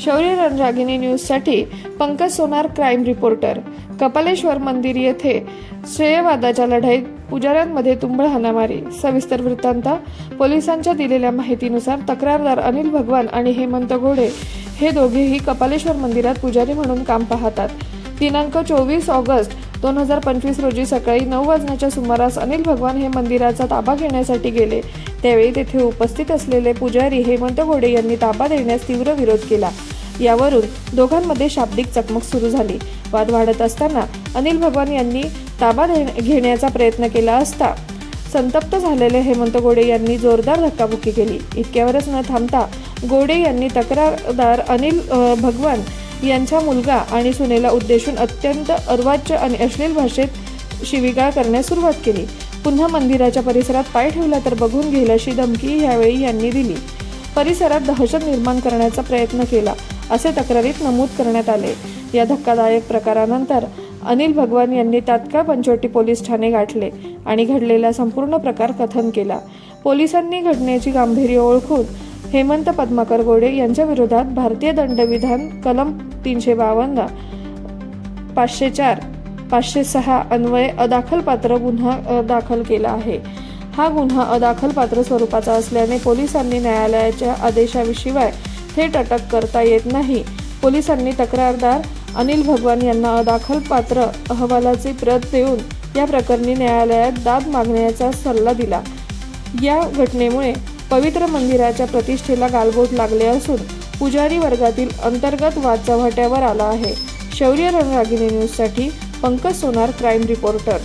शौर्य रणरागिणी न्यूजसाठी Pankaj Sonar crime reporter. Kapaleshwar मंदिर येथे श्रेयवादाच्या लढाईत पुजाऱ्यांमध्ये तुंबळ हाणामारी. सविस्तर वृत्तांत पोलिसांच्या दिलेल्या माहितीनुसार तक्रारदार अनिल भगवान आणि हेमंत घोडे हे दोघेही कपालेश्वर मंदिरात पुजारी म्हणून काम पाहतात. दिनांक चोवीस ऑगस्ट दोन हजार पंचवीस रोजी सकाळी नऊ वाजण्याच्या सुमारास अनिल भगवान हे मंदिराचा ताबा घेण्यासाठी गेले. त्यावेळी तेथे उपस्थित असलेले पुजारी हेमंत घोडे यांनी ताबा देण्यास तीव्र विरोध केला. यावरून दोघांमध्ये शाब्दिक चकमक सुरू झाली. वाद वाढत असताना अनिल भगवान यांनी ताबा घेण्याचा प्रयत्न केला असता संतप्त झालेले हेमंत गोडे यांनी जोरदार धक्काबुक्की केली. इतक्यावरच न थांबता गोडे यांनी तक्रारदार अनिल भगवान यांचा मुलगा आणि सुनेला उद्देशून अत्यंत अर्वाच्य आणि अश्लील भाषेत शिवीगाळ करण्यास सुरुवात केली. पुन्हा मंदिराच्या परिसरात पाय ठेवला तर बघून घेईल अशी धमकी यावेळी यांनी दिली. परिसरात दहशत निर्माण करण्याचा प्रयत्न केला असे तक्रारीत नमूद करण्यात आले. या धक्कादायक प्रकारानंतर अनिल भगवान यांनी तात्काळ पंचवटी पोलीस ठाणे गाठले आणि घडलेला संपूर्ण प्रकार कथन केला. पोलिसांनी घटनेची गांभीर्य ओळखून हेमंत पद्माकर गोडे यांच्या विरोधात भारतीय दंडविधान कलम तीनशे बावन्न पाचशे चार पाचशे सहा अन्वये अदाखलपात्र गुन्हा दाखल केला आहे. हा गुन्हा अदाखलपात्र स्वरूपाचा असल्याने पोलिसांनी न्यायालयाच्या आदेशाशिवाय थेट अटक करता येत नाही. पोलिसांनी तक्रारदार अनिल भगवान यांना अदाखलपात्र अहवालाची प्रत देऊन या प्रकरणी न्यायालयात दाद मागण्याचा सल्ला दिला. या घटनेमुळे पवित्र मंदिराच्या प्रतिष्ठेला गालबोट लागले असून पुजारी वर्गातील अंतर्गत वाद चव्हाट्यावर आला आहे. शौर्य रणरागिणी न्यूजसाठी पंकज सोनार क्राईम रिपोर्टर.